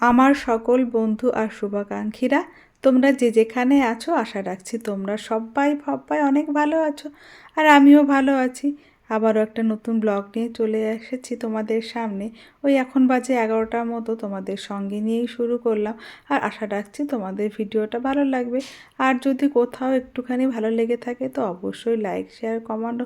আমার সকল বন্ধু আর শুভাকাঙ্ক্ষীরা তোমরা যে যেখানে আছো, আশা রাখছি তোমরা সবাই সবাই অনেক ভালো আছো। আর আমিও ভালো আছি। আবারও একটা নতুন ব্লগ নিয়ে চলে এসেছি তোমাদের সামনে। ওই এখন বাজে এগারোটার মতো তোমাদের সঙ্গে নিয়েই শুরু করলাম আর আশা রাখছি তোমাদের ভিডিওটা ভালো লাগবে। আর যদি কোথাও একটুখানি ভালো লেগে থাকে তো অবশ্যই লাইক, শেয়ার, কমেন্ট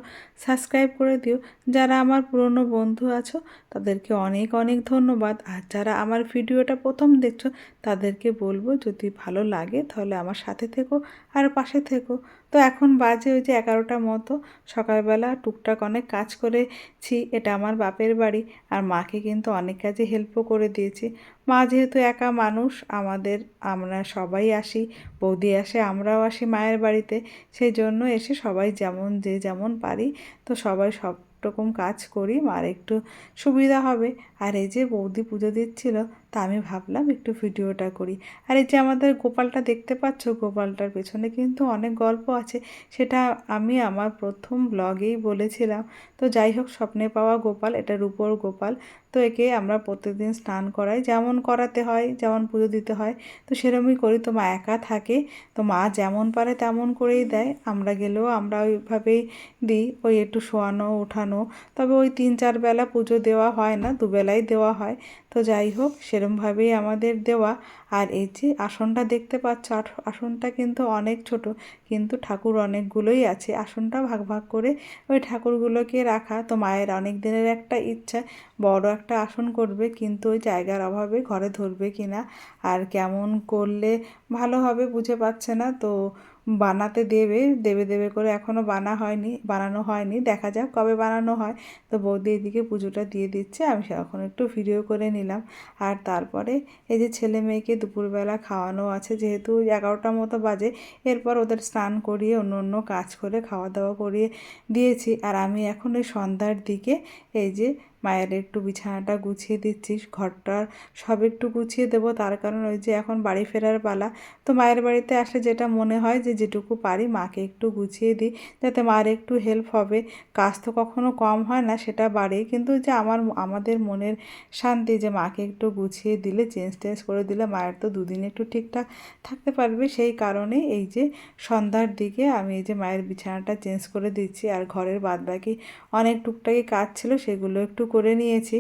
সাবস্ক্রাইব করে দিও। যারা আমার পুরনো বন্ধু আছো তাদেরকে অনেক অনেক ধন্যবাদ। আর যারা আমার ভিডিওটা প্রথম দেখছ তাদেরকে বলব যদি ভালো লাগে তাহলে আমার সাথে থেকো আর পাশে থেকো। তো এখন বাজে ওই যে এগারোটার মতো। সকালবেলা টুকটাক অনেক কাজ করেছি, এটা আমার বাপের বাড়ি আর মাকে কিন্তু অনেক কাজে হেল্পও করে দিয়েছি। মা যেহেতু একা মানুষ, আমাদের, আমরা সবাই আসি, বৌদি আসে, আমরাও আসি মায়ের বাড়িতে, সেই জন্য এসে সবাই যেমন যে যেমন পারি। তো সবাই সব রকম কাজ করি, মার একটু সুবিধা হবে। আর এই যে বৌদি পুজো দিচ্ছিল, তা আমি ভাবলাম একটু ভিডিওটা করি। আর এই যে আমাদের গোপালটা দেখতে পাচ্ছ, গোপালটার পেছনে কিন্তু অনেক গল্প আছে। সেটা আমি আমার প্রথম ব্লগেই বলেছিলাম। তো যাই হোক, স্বপ্নে পাওয়া গোপাল, এটা রূপোর গোপাল। তো একে আমরা প্রত্যেকদিন স্নান করাই, যেমন করাতে হয়, যেমন পুজো দিতে হয়। তো সেরকমই করি, তো মা একা থাকে। তো মা যেমন পারে তেমন করেই দেয়। আমরা গেলেও আমরা ওইভাবেই দিই, ওই একটু শোয়ানো ওঠানো তবে ওই তিন চার বেলা পুজো দেওয়া হয় না, দুবেলাই দেওয়া হয়। তো যাই হোক, সেরমভাবেই আমাদের দেওয়া। আর এই যে আসনটা দেখতে পাচ্ছ আসনটা কিন্তু অনেক ছোট, কিন্তু ঠাকুর অনেকগুলোই আছে। আসনটা ভাগ ভাগ করে ওই ঠাকুরগুলোকে রাখা। তো মায়ের অনেক দিনের একটা ইচ্ছা, বড় একটা আসন করবে, কিন্তু ওই জায়গার অভাবে ঘরে ধরবে কি না আর কেমন করলে ভালো হবে বুঝে পাচ্ছে না। তো বানাতে দেবে দেবে দেবে করে এখনও বানা হয়নি, বানানো হয়নি, দেখা যাক কবে বানানো হয়। তো বৌদি এদিকে পুজোটা দিয়ে দিচ্ছে, আমি এখন একটু ভিডিও করে নিলাম। আর তারপরে এই যে ছেলে মেয়েকে দুপুরবেলা খাওয়ানো আছে, যেহেতু এগারোটার মতো বাজে, এরপর ওদের স্নান করিয়ে অন্য অন্য কাজ করে, খাওয়া দাওয়া করিয়ে দিয়েছি। আর আমি এখন ওই সন্ধ্যার দিকে এই যে মায়ের একটু বিছানাটা গুছিয়ে দিচ্ছি, ঘরটার সব একটু গুছিয়ে দেবো। তার কারণ ওই যে এখন বাড়ি ফেরার পালা। তো মায়ের বাড়িতে আসলে যেটা মনে হয় যে যেটুকু পারি মাকে একটু গুছিয়ে দিই, যাতে মার একটু হেল্প হবে। কাজ তো কখনো কম হয় না, সেটা বাড়ে। কিন্তু যে আমার, আমাদের মনের শান্তি যে মাকে একটু গুছিয়ে দিলে, চেঞ্জ টেঞ্জ করে দিলে মায়ের তো দুদিন একটু ঠিকঠাক থাকতে পারবে। সেই কারণে এই যে সন্ধ্যার দিকে আমি এই যে মায়ের বিছানাটা চেঞ্জ করে দিচ্ছি। আর ঘরের বাদবাকি অনেক টুকটাকি কাজ ছিল, সেগুলো একটু করে নিয়েছি।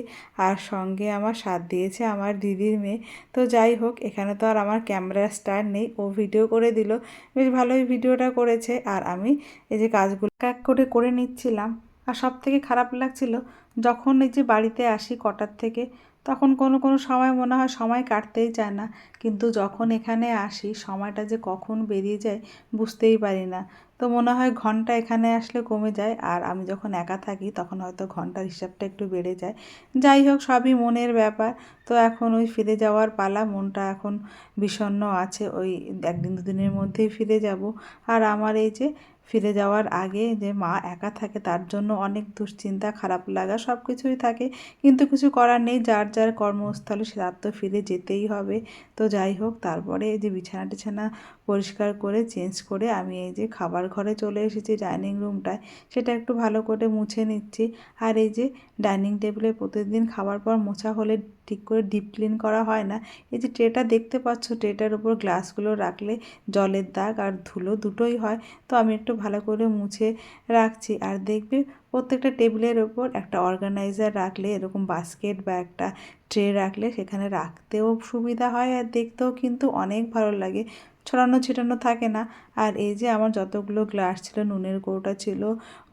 আর সঙ্গে আমার সাথ দিয়েছে আমার দিদির মেয়ে। তো যাই হোক, এখানে তো আর আমার ক্যামেরা স্টার নেই। ও ভিডিও করে দিল। বেশ ভালোই ভিডিওটা করেছে। আর আমি এই যে কাজগুলো এক করে করে নিচ্ছিলাম। আর সব থেকে খারাপ লাগছিল, যখন এই যে বাড়িতে আসি কটার থেকে, তখন কোনো কোনো সময় মনে হয় সময় কাটতেই চায় না। কিন্তু যখন এখানে আসি, সময়টা যে কখন বেরিয়ে যায় বুঝতেই পারি না। তো মনে হয় ঘণ্টা এখানে আসলে কমে যায়। আর আমি যখন একা থাকি, তখন হয়তো ঘণ্টার হিসাবটা একটু বেড়ে যায়। যাই হোক, সবই মনের ব্যাপার। তো এখন ওই ফিরে যাওয়ার পালা, মনটা এখন বিষণ্ণ আছে। ওই একদিন দুদিনের মধ্যেই ফিরে যাব। আর আমার এই যে ফিরে যাওয়ার আগে যে মা একা থাকে তার জন্য অনেক দুশ্চিন্তা, খারাপ লাগা সব কিছুই থাকে। কিন্তু কিছু করার নেই, যার যার কর্মস্থলে সে তার তো ফিরে যেতেই হবে। তো যাই হোক, তারপরে এই যে বিছানা টিছানা পরিষ্কার করে চেঞ্জ করে আমি এই যে খাবার ঘরে চলে এসেছি ডাইনিং রুমটায়। সেটা একটু ভালো করে মুছে নিচ্ছি। আর এই যে ডাইনিং টেবিলে প্রতিদিন খাবার পর মোছা হলে ঠিক করে ডিপ ক্লিন করা হয় না। এই যে ট্রেটা দেখতে পাচ্ছ ট্রেটার উপর গ্লাসগুলো রাখলে জলের দাগ আর ধুলো দুটোই হয়। তো আমি একটু ভালো করে মুছে রাখছি। আর দেখবে প্রত্যেকটা টেবিলের ওপর একটা অর্গানাইজার রাখলে, এরকম বাস্কেট বা একটা ট্রে রাখলে সেখানে রাখতেও সুবিধা হয় আর দেখতেও কিন্তু অনেক ভালো লাগে। ছড়ানো ছিটানো থাকে না। আর এই যে আমার যতগুলো গ্লাস ছিল, নুনের কৌটা ছিল,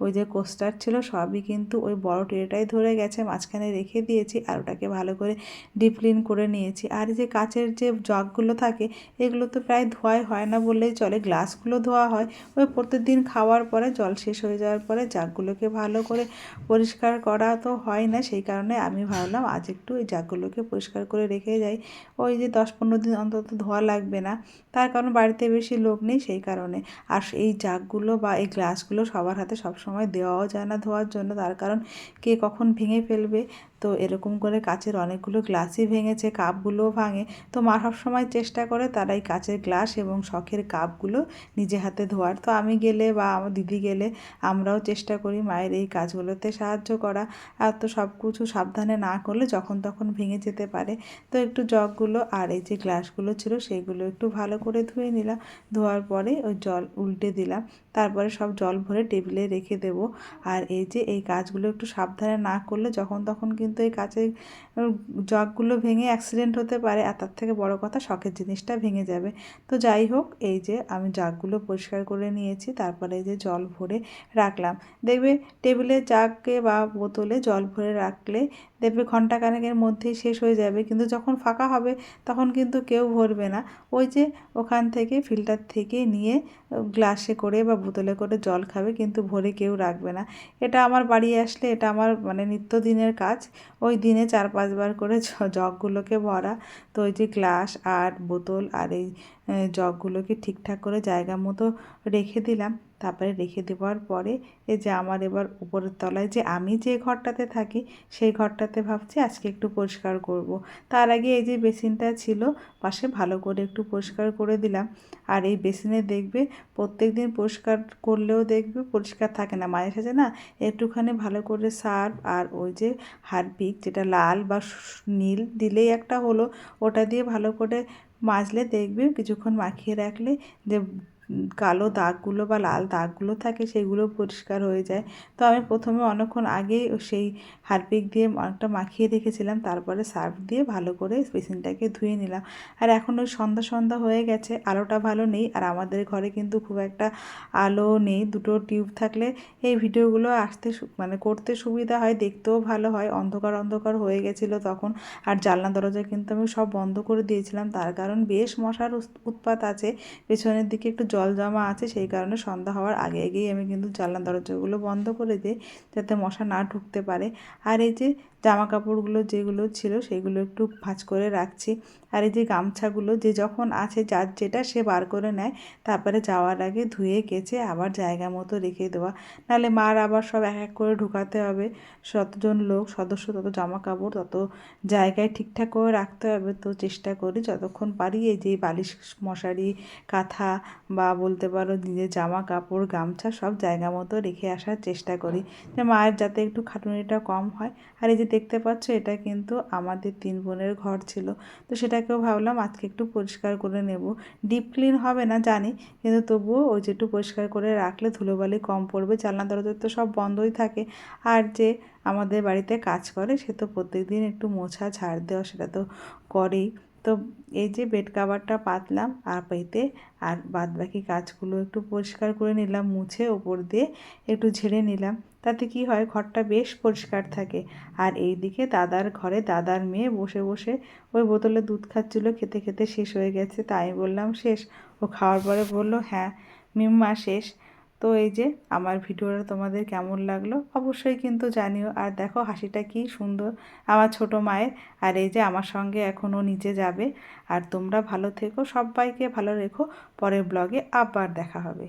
ওই যে কোস্টার ছিল, সবই কিন্তু ওই বড় ট্রেটাই ধরে গেছে, মাঝখানে রেখে দিয়েছি আর ওটাকে ভালো করে ডিপ ক্লিন করে নিয়েছি। আর যে কাচের যে জগগুলো থাকে, এগুলো তো প্রায় ধোয়াই হয় না বললেই চলে। গ্লাসগুলো ধোয়া হয়, ওই প্রত্যেকদিন খাওয়ার পরে, জল শেষ হয়ে যাওয়ার পরে জাগগুলোকে ভালো করে পরিষ্কার করা তো হয় না, সেই কারণে আমি ভাবলাম আজ একটু ওই জাগগুলোকে পরিষ্কার করে রেখে যাই। ওই যে দশ পনেরো দিন অন্তত ধোয়া লাগবে না, তার কারণ বাড়িতে বেশি লোক নেই সেই কারণে। আর এই জাগগুলো বা এই গ্লাসগুলো সবার হাতে সবসময় দেওয়াও যায় না ধোয়ার জন্য। তার কারণ কে কখন ভেঙে ফেলবে তো এরকম করে কাচের অনেকগুলো গ্লাসই ভেঙেছে, কাপগুলোও ভাঙে। তো মা সবসময় চেষ্টা করে তারা এই কাচের গ্লাস এবং শখের কাপগুলো নিজে হাতে ধোয়ার। তো আমি গেলে বা আমার দিদি গেলে আমরাও চেষ্টা করি মায়ের এই কাজগুলোতে সাহায্য করা। আর তো সব কিছু সাবধানে না করলে যখন তখন ভেঙে যেতে পারে। তো একটু জগগুলো আর এই যে গ্লাসগুলো ছিল সেইগুলো একটু ভালো করে ধুয়ে নিলাম। ধোয়ার পরে ওই জল উল্টে দিলাম। তারপরে সব জল ভরে টেবিলে রেখে দেব। আর এই যে এই কাজগুলো একটু সাবধানে না করলে যখন তখন কিন্তু এই কাচের জগগুলো ভেঙে অ্যাক্সিডেন্ট হতে পারে আর তার থেকে বড় কথা শখের জিনিসটা ভেঙে যাবে। তো যাই হোক, এই যে আমি জাগগুলো পরিষ্কার করে নিয়েছি, তারপরে এই যে জল ভরে রাখলাম। দেখবে টেবিলে জাগকে বা বোতলে জল ভরে রাখলে দেখবে ঘণ্টা কানেকের মধ্যেই শেষ হয়ে যাবে। কিন্তু যখন ফাঁকা হবে, তখন কিন্তু কেউ ভরবে না। ওই যে ওখান থেকে ফিল্টার থেকে নিয়ে গ্লাসে করে বা বোতলে করে জল খাবে, কিন্তু ভরে কেউ রাখবে না। এটা আমার বাড়ি আসলে, এটা আমার মানে নিত্যদিনের কাজ। ওই দিনে চার পাঁচবার করে জগগুলোকে ভরা তো ওই যে গ্লাস আর বোতল আর এই জগগুলোকে ঠিকঠাক করে জায়গা মতো রেখে দিলাম। তারপরে রেখে দেওয়ার পরে এই যে আমার এবার উপরের তলায় যে আমি যে ঘরটাতে থাকি, সেই ঘরটাতে ভাবছি আজকে একটু পরিষ্কার করব। তার আগে এই যে বেসিনটা ছিল, পাশে ভালো করে একটু পরিষ্কার করে দিলাম আর এই বেসিনে দেখবে প্রত্যেক দিন পরিষ্কার করলেও দেখবে পরিষ্কার থাকে না মাঝে সাঝে না একটুখানি ভালো করে সার্ফ আর ওই যে হারপিক যেটা লাল বা নীল দিলেই একটা হলো, ওটা দিয়ে ভালো করে মাজলে দেখবে কিছুক্ষণ মাখিয়ে রাখলে যে কালো দাগগুলো বা লাল দাগগুলো থাকে সেগুলো পরিষ্কার হয়ে যায়। তো আমি প্রথমে অনেকক্ষণ আগেই সেই হারপিক দিয়ে অনেকটা মাখিয়ে রেখেছিলাম, তারপরে সার্ফ দিয়ে ভালো করে বেসিনটাকে ধুয়ে নিলাম। আর এখন ওই সন্ধ্যা সন্ধ্যা হয়ে গেছে, আলোটা ভালো নেই আর আমাদের ঘরে কিন্তু খুব একটা আলো নেই, দুটো টিউব থাকলে এই ভিডিওগুলো আসতে মানে করতে সুবিধা হয়, দেখতেও ভালো হয়, অন্ধকার অন্ধকার হয়ে গেছিল তখন। আর জানলা দরজা কিন্তু আমি সব বন্ধ করে দিয়েছিলাম, তার কারণ বেশ মশার উৎপাত আছে, পেছনের দিকে একটু জল জমা আছে সেই কারণে সন্ধ্যা হওয়ার আগে আগেই আমি কিন্তু জানলা দরজাগুলো বন্ধ করে দিই যাতে মশা না ঢুকতে পারে। আর এই যে জামা কাপড়গুলো যেগুলো ছিল সেগুলো একটু ভাঁজ করে রাখছি। আর এই যে গামছাগুলো যে যখন আছে যার যেটা সে বার করে নেয়, তারপরে যাওয়ার আগে ধুয়ে কেচে আবার জায়গা মতো রেখে দেওয়া। নাহলে মার আবার সব এক এক করে ঢুকাতে হবে। যতজন লোক, সদস্য তত জামা কাপড়, তত জায়গায় ঠিকঠাক করে রাখতে হবে। তো চেষ্টা করি যতক্ষণ পারি এই যে বালিশ, মশারি, কাঁথা বা বলতে পারো নিজের জামা কাপড়, গামছা সব জায়গা মতো রেখে আসার চেষ্টা করি। যে মায়ের যাতে একটু খাটুনিটা কম হয়। আর এই যে দেখতে পাচ্ছ, এটা কিন্তু আমাদের তিন বোনের ঘর ছিল। তো সেটাকেও ভাবলাম আজকে একটু পরিষ্কার করে নেব। ডিপ ক্লিন হবে না, জানি। কিন্তু তবুও ওই যে একটু পরিষ্কার করে রাখলে ধুলোবালি কম পড়বে জানলা দরজা তো সব বন্ধই থাকে। আর যে আমাদের বাড়িতে কাজ করে, সে তো প্রত্যেক দিন একটু মোছা, ঝাড় দেওয়া সেটা তো করেই। তো এই যে বেড কাভারটা পাতলাম আর পেতে আর বাদ বাকি কাজগুলো একটু পরিষ্কার করে নিলাম, মুছে ওপর দিয়ে একটু ঝেড়ে নিলাম। তাতে কি হয়, ঘরটা বেশ পরিষ্কার থাকে। আর এই দিকে দাদার ঘরে দাদার মেয়ে বসে বসে ওই বোতলে দুধ খাচ্ছিলো, খেতে খেতে শেষ হয়ে গেছে। তাই বললাম, শেষ। ও খাওয়ার পরে বলল হ্যাঁ মিম্মা, শেষ। তো এই যে আমার ভিডিওটা তোমাদের কেমন লাগল অবশ্যই কিন্তু জানিও। আর দেখো হাসিটা কি সুন্দর আমার ছোট মায়ের। আর এই যে আমার সঙ্গে এখনও নিচে যাবে। আর তোমরা ভালো থেকো, সবাইকে ভালো রেখো। পরের ব্লগে আবার দেখা হবে।